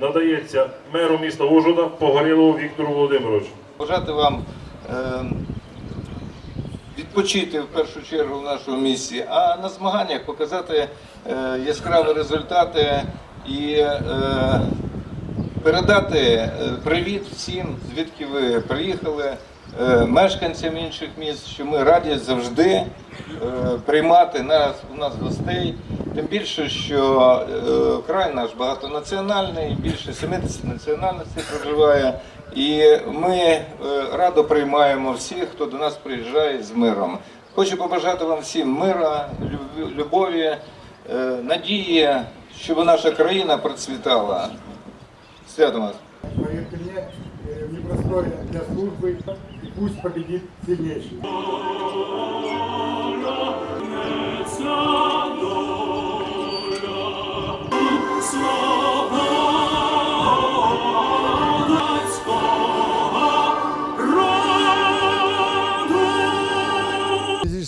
Надається меру міста Ужгорода Погорілову Віктору Володимировичу. Бажати вам е, відпочити в першу чергу в нашому місті, а на змаганнях показати е, яскраві результати і е, передати привіт всім, звідки ви приїхали, мешканцям інших міст, що ми раді завжди е, приймати нас у нас гостей. Тим більше, що е, край наш багатонаціональний, більше 70 національностей проживає. І ми е, радо приймаємо всіх, хто до нас приїжджає з миром. Хочу побажати вам всім мира, люб- любові, е, надії, щоб наша країна процвітала. Свято вас! Э, для службы, и пусть победит сильнейший.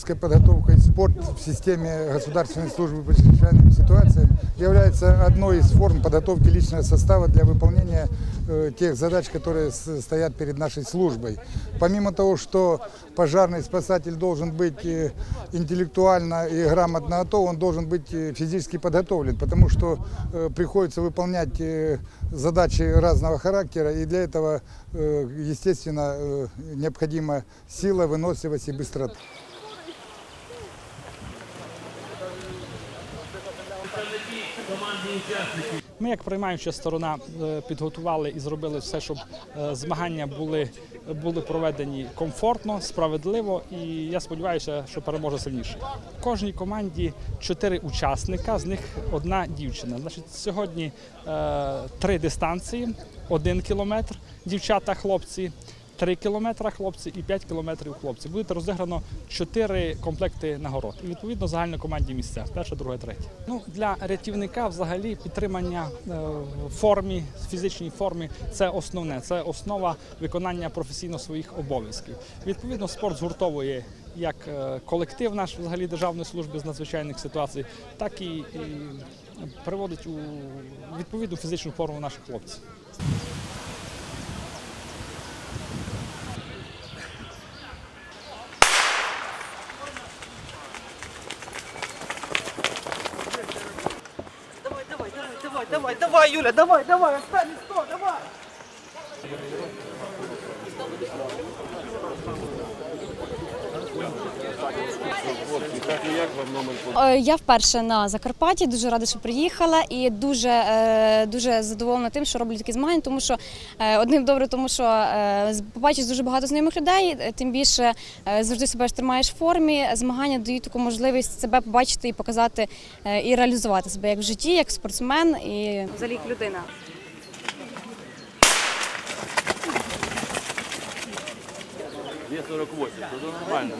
Физическая подготовка и спорт в системе государственной службы по чрезвычайным ситуациям является одной из форм подготовки личного состава для выполнения э, тех задач, которые стоят перед нашей службой. Помимо того, что пожарный спасатель должен быть э, интеллектуально и грамотно готов, он должен быть э, физически подготовлен, потому что приходится выполнять задачи разного характера, и для этого, естественно, необходима сила, выносливость и быстрота. Ми, як приймаюча сторона, е, підготували і зробили все, щоб е, змагання були, були проведені комфортно, справедливо. І я сподіваюся, що переможе сильніше. В кожній команді чотири учасника, з них одна дівчина. Значить, сьогодні е, три дистанції: один кілометр, дівчата, хлопці. 3 кілометри хлопці і 5 кілометрів хлопці. Буде розіграно 4 комплекти нагород. І відповідно загально команді місця. Перша, друга, третя. Ну для рятівника взагалі підтримання е, в формі, фізичній формі це основне. Це основа виконання професійно своїх обов'язків. Відповідно, спорт згуртовує як е, колектив наш взагалі державної служби з надзвичайних ситуацій, так і, і приводить у відповідну фізичну форму наших хлопців. Давай, давай, давай, давай, Юля, давай, давай, сто, давай. Я вперше на Закарпатті, дуже рада, що приїхала, і дуже, е, дуже задоволена тим, що роблять такі змагання, тому що е, одним добре, тому що е, побачиш дуже багато знайомих людей, е, тим більше е, завжди себе тримаєш в формі. Змагання дають таку можливість себе побачити і показати е, і реалізувати себе як в житті, як спортсмен і взагалі як людина. Є 48, це нормально.